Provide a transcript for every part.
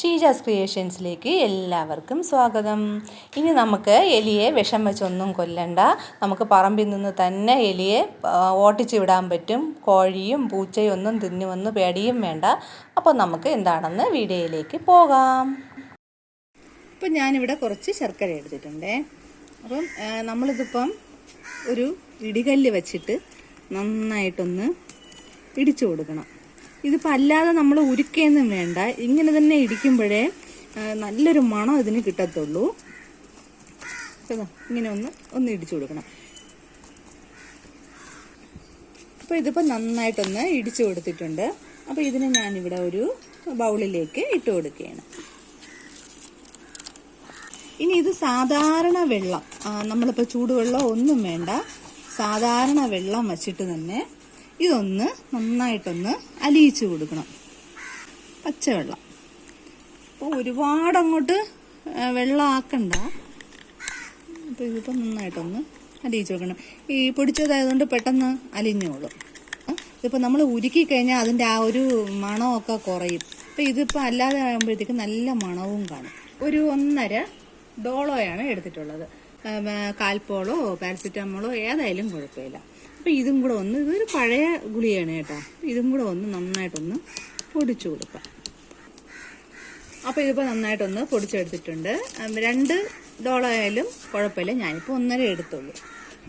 ഷീജാസ് ക്രിയേഷൻസിലേക്ക് എല്ലാവർക്കും സ്വാഗതം. ഇനി നമുക്ക് എലിയെ വിഷം വെച്ചൊന്നും കൊല്ലണ്ട. നമുക്ക് പറമ്പിൽ നിന്ന് തന്നെ എലിയെ ഓട്ടിച്ചു വിടാൻ പറ്റും. കോഴിയും പൂച്ചയും ഒന്നും തിന്നുമെന്ന് പേടിയും വേണ്ട. അപ്പോൾ നമുക്ക് എന്താണെന്ന് വീഡിയോയിലേക്ക് പോകാം. ഇപ്പം ഞാനിവിടെ കുറച്ച് ശർക്കര എടുത്തിട്ടുണ്ടേ. അപ്പം നമ്മളിതിപ്പം ഒരു ഇടികല്ല് വെച്ചിട്ട് നന്നായിട്ടൊന്ന് ഇടിച്ചു കൊടുക്കണം. ഇതിപ്പോൾ അല്ലാതെ നമ്മൾ ഉരുക്കൊന്നും വേണ്ട. ഇങ്ങനെ തന്നെ ഇടിക്കുമ്പോഴേ നല്ലൊരു മണം ഇതിന് കിട്ടത്തുള്ളൂ. ഇങ്ങനെ ഒന്ന് ഒന്ന് ഇടിച്ചു കൊടുക്കണം. അപ്പോൾ ഇതിപ്പോൾ നന്നായിട്ടൊന്ന് ഇടിച്ചു കൊടുത്തിട്ടുണ്ട്. അപ്പോൾ ഇതിനെ ഞാനിവിടെ ഒരു ബൗളിലേക്ക് ഇട്ട് കൊടുക്കുകയാണ്. ഇനി ഇത് സാധാരണ വെള്ളം നമ്മളിപ്പോൾ ചൂടുവെള്ളം ഒന്നും വേണ്ട. സാധാരണ വെള്ളം വച്ചിട്ട് തന്നെ ഇതൊന്ന് നന്നായിട്ടൊന്ന് അലിയിച്ചു കൊടുക്കണം. പച്ചവെള്ളം. അപ്പോൾ ഒരുപാട് അങ്ങോട്ട് വെള്ളം ആക്കണ്ട അപ്പോൾ ഇതിപ്പോൾ നന്നായിട്ടൊന്ന് അലിയിച്ചു കൊടുക്കണം ഈ പൊടിച്ചതായതുകൊണ്ട് പെട്ടെന്ന് അലിഞ്ഞോളും. ഇതിപ്പോൾ നമ്മൾ ഉരുക്കി കഴിഞ്ഞാൽ അതിന്റെ ആ ഒരു മണമൊക്കെ കുറയും. അപ്പോൾ ഇതിപ്പോൾ അല്ലാതെ ആകുമ്പോഴത്തേക്ക് നല്ല മണവും കാണും. ഒരു ഒന്നര ഡോളോയാണ് എടുത്തിട്ടുള്ളത്. കാൽപോളോ പാരസിറ്റാമോളോ ഏതായാലും കുഴപ്പമില്ല. അപ്പോൾ ഇതും കൂടെ ഒന്ന് ഇതൊരു പഴയ ഗുളിയാണ് കേട്ടോ. ഇതും കൂടെ ഒന്ന് നന്നായിട്ടൊന്ന് പൊടിച്ചു കൊടുക്കാം. അപ്പോൾ ഇതിപ്പോൾ നന്നായിട്ടൊന്ന് പൊടിച്ചെടുത്തിട്ടുണ്ട്. രണ്ട് ഡോളായാലും കുഴപ്പമില്ല. ഞാനിപ്പോൾ ഒന്നര എടുത്തുള്ളൂ.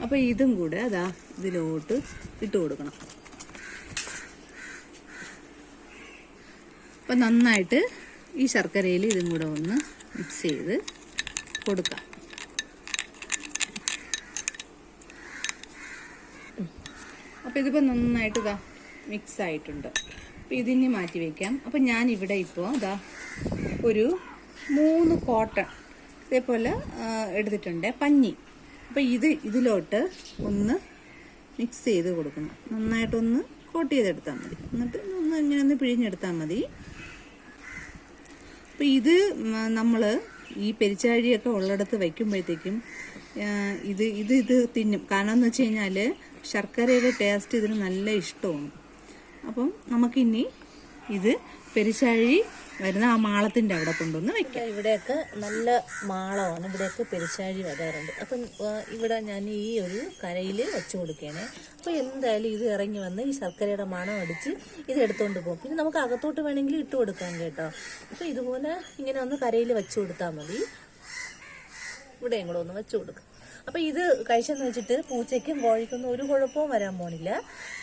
അപ്പോൾ ഇതും കൂടെ അതാ ഇതിലോട്ട് ഇട്ട് കൊടുക്കണം. അപ്പം നന്നായിട്ട് ഈ ശർക്കരയിൽ ഇതും കൂടെ ഒന്ന് മിക്സ് ചെയ്ത് കൊടുക്കാം. അപ്പോൾ ഇതിപ്പോൾ നന്നായിട്ട് ഇതാ മിക്സ് ആയിട്ടുണ്ട്. അപ്പോൾ ഇതിന് മാറ്റി വയ്ക്കാം അപ്പോൾ ഞാൻ ഇവിടെ ഇപ്പോൾ ഇതാ ഒരു മൂന്ന് കോട്ടൺ ഇതേപോലെ എടുത്തിട്ടുണ്ട്. പഞ്ഞി. അപ്പോൾ ഇത് ഇതിലോട്ട് ഒന്ന് മിക്സ് ചെയ്ത് കൊടുക്കണം. നന്നായിട്ടൊന്ന് കോട്ട് ചെയ്തെടുത്താൽ മതി. എന്നിട്ട് ഒന്ന് ഇങ്ങനെ ഒന്ന് പിഴിഞ്ഞെടുത്താൽ മതി. അപ്പോൾ ഇത് നമ്മൾ ഈ പെരിച്ചാഴിയൊക്കെ ഉള്ളിടത്ത് വയ്ക്കുമ്പോഴത്തേക്കും ഇത് ഇത് ഇത് തിന്നും. കാരണം എന്ന് വെച്ച് കഴിഞ്ഞാൽ ശർക്കരയുടെ ടേസ്റ്റ് ഇതിന് നല്ല ഇഷ്ടമാണ്. അപ്പം നമുക്കിനി ഇത് പെരിശാഴി വരുന്ന ആ മാളത്തിന്റെ അവിടെ കൊണ്ടുവന്ന് വെക്കാം. ഇവിടെയൊക്കെ നല്ല മാളമാണ്. ഇവിടെയൊക്കെ പെരിശാഴി വരാറുണ്ട്. അപ്പം ഇവിടെ ഞാൻ ഈ ഒരു കരയിൽ വെച്ചു കൊടുക്കുകയാണ്. അപ്പോൾ എന്തായാലും ഇത് ഇറങ്ങി വന്ന് ഈ ശർക്കരയുടെ മണം അടിച്ച് ഇത് എടുത്തുകൊണ്ട് പോകും. പിന്നെ നമുക്ക് അകത്തോട്ട് വേണമെങ്കിൽ ഇട്ട് കൊടുക്കാം കേട്ടോ. അപ്പോൾ ഇതുപോലെ ഇങ്ങനെ ഒന്ന് കരയിൽ വെച്ചു കൊടുത്താൽ മതി. ഇവിടെയും കൂടെ ഒന്ന് വെച്ചു കൊടുക്കും. അപ്പോൾ ഇത് കഴിച്ചെന്ന് വെച്ചിട്ട് പൂച്ചയ്ക്കും കോഴിക്കൊന്നും ഒരു കുഴപ്പവും വരാൻ പോണില്ല.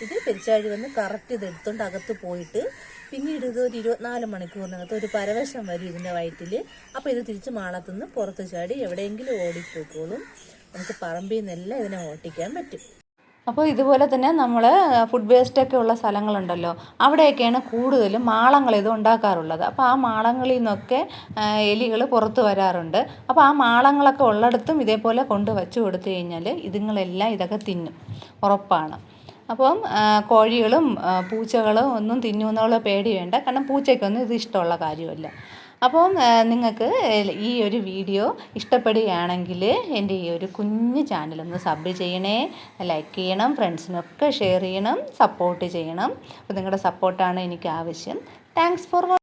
ഇത് പെരിച്ചാഴി വന്ന് കറക്റ്റ് ഇത് എടുത്തോണ്ട് അകത്ത് പോയിട്ട് പിന്നീട് ഇത് ഒരു ഇരുപത്തിനാല് മണിക്കൂറിനകത്ത് ഒരു പരവശം വരും ഇതിന്റെ വയറ്റിൽ. അപ്പോൾ ഇത് തിരിച്ച് മാളത്തുനിന്ന് പുറത്ത് ചാടി എവിടെയെങ്കിലും ഓടിപ്പോയിക്കോളും. നമുക്ക് പറമ്പിൽ നിന്നെല്ലാം ഇതിനെ ഓട്ടിക്കാൻ പറ്റും. അപ്പോൾ ഇതുപോലെ തന്നെ നമ്മൾ ഫുഡ് വേസ്റ്റ് ഒക്കെ ഉള്ള സ്ഥലങ്ങളുണ്ടല്ലോ. അവിടെയൊക്കെയാണ് കൂടുതലും മാളങ്ങൾ ഇത് ഉണ്ടാക്കാറുള്ളത്. അപ്പോൾ ആ മാളങ്ങളിൽ നിന്നൊക്കെ എലികൾ പുറത്തു വരാറുണ്ട്. അപ്പോൾ ആ മാളങ്ങളൊക്കെ ഉള്ളിടത്തും ഇതേപോലെ കൊണ്ട് വച്ച് കൊടുത്തു കഴിഞ്ഞാൽ ഇതുങ്ങളെല്ലാം ഇതൊക്കെ തിന്നും. ഉറപ്പാണ്. അപ്പം കോഴികളും പൂച്ചകളും ഒന്നും തിന്നുമെന്നുള്ള പേടി വേണ്ട കാരണം പൂച്ചയ്ക്കൊന്നും ഇത് ഇഷ്ടമുള്ള കാര്യമല്ല. അപ്പം നിങ്ങൾക്ക് ഈ ഒരു വീഡിയോ ഇഷ്ടപ്പെടുകയാണെങ്കിൽ എന്റെ ഈ ഒരു കുഞ്ഞു ചാനലൊന്ന് സബ് ചെയ്യണേ. ലൈക്ക് ചെയ്യണം ഫ്രണ്ട്സിനൊക്കെ ഷെയർ ചെയ്യണം സപ്പോർട്ട് ചെയ്യണം. അപ്പോൾ നിങ്ങളുടെ സപ്പോർട്ടാണ് എനിക്ക് ആവശ്യം. Thanks for